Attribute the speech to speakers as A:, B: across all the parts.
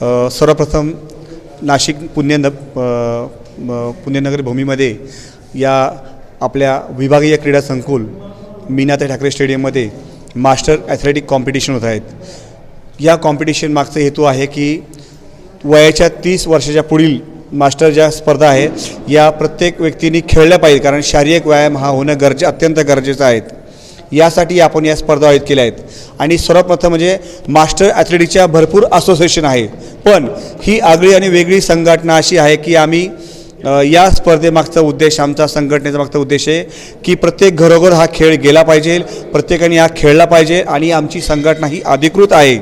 A: सर्वप्रथम नाशिक पुण्यन पुण्यनगरी भूमीमध्ये या आपल्या विभागीय क्रीडा संकुल मीनाताई ठाकरे स्टेडियममध्ये मास्टर ॲथलेटिक कॉम्पिटिशन होत आहेत. या कॉम्पिटिशन मागचा हेतू आहे की वयाच्या तीस वर्षाच्या पुढील मास्टर ज्या स्पर्धा आहे या प्रत्येक व्यक्तीने खेळल्या पाहिजे कारण शारीरिक व्यायाम हा होणं गरजे अत्यंत गरजेचं आहे. यासाठी आपण या स्पर्धा आयोजित केल्या आहेत. आणि सर्वप्रथम म्हणजे मास्टर ॲथलेटिकच्या भरपूर असोसिएशन आहे. पण ही आगळी आणि वेगळी संघटना अशी आहे की आम्ही या स्पर्धेमागचा उद्देश आमचा संघटनेचा मागचा उद्देश आहे की प्रत्येक घरोघर हा खेळ गेला पाहिजे प्रत्येकाने हा खेळला पाहिजे आणि आमची संघटना ही अधिकृत आहे.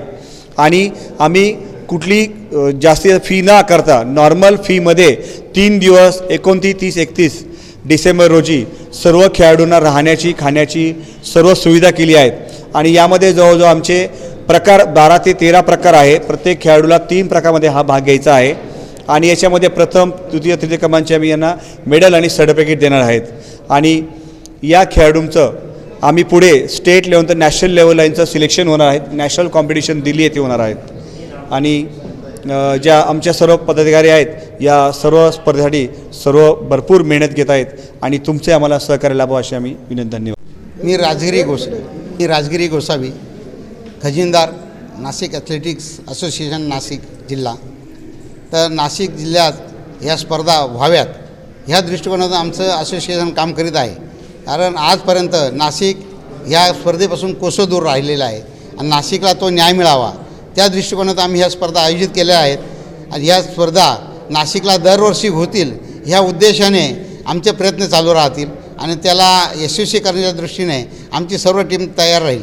A: आणि आम्ही कुठली अ, जास्ती फी न करता नॉर्मल फीमध्ये तीन दिवस एकोणतीस तीस एकतीस डिसेंबर रोजी सर्व खेळाडूंना राहण्याची खाण्याची सर्व सुविधा केली आहेत. आणि यामध्ये जवळजवळ आमचे प्रकार बारा ते तेरा प्रकार आहे. प्रत्येक खेळाडूला तीन प्रकारामध्ये हा भाग घ्यायचा आहे. आणि याच्यामध्ये प्रथम तृतीय तृतीय क्रमांकचे आम्ही यांना मेडल आणि सर्टिफिकेट देणार आहेत. आणि या खेळाडूंचं आम्ही पुढे स्टेट लेवल तर नॅशनल लेवलला यांचं सिलेक्शन होणार आहे. नॅशनल कॉम्पिटिशन दिल्ली येथे होणार आहेत. आणि ज्या आमच्या सर्व पदाधिकारी आहेत या सर्व स्पर्धेसाठी सर्व भरपूर मेहनत घेत आहेत आणि तुमचे आम्हाला सहकार्य लाभावं अशी आम्ही विनंती धन्यवाद.
B: मी राजगिरी गोसावी मी राजगिरी गोसावी खजिनदार नाशिक ॲथलेटिक्स असोसिएशन नाशिक जिल्हा. तर नाशिक जिल्ह्यात ह्या स्पर्धा व्हाव्यात ह्या दृष्टिकोनातून आमचं असोसिएशन काम करीत आहे. कारण आजपर्यंत नाशिक ह्या स्पर्धेपासून कोसो दूर राहिलेला आहे आणि नाशिकला तो न्याय मिळावा त्या दृष्टिकोनात आम्ही ह्या स्पर्धा आयोजित केल्या आहेत. आणि ह्या स्पर्धा नाशिकला दरवर्षी होतील ह्या उद्देशाने आमचे प्रयत्न चालू राहतील आणि त्याला यशस्वी करण्याच्या दृष्टीने आमची सर्व टीम तयार राहील.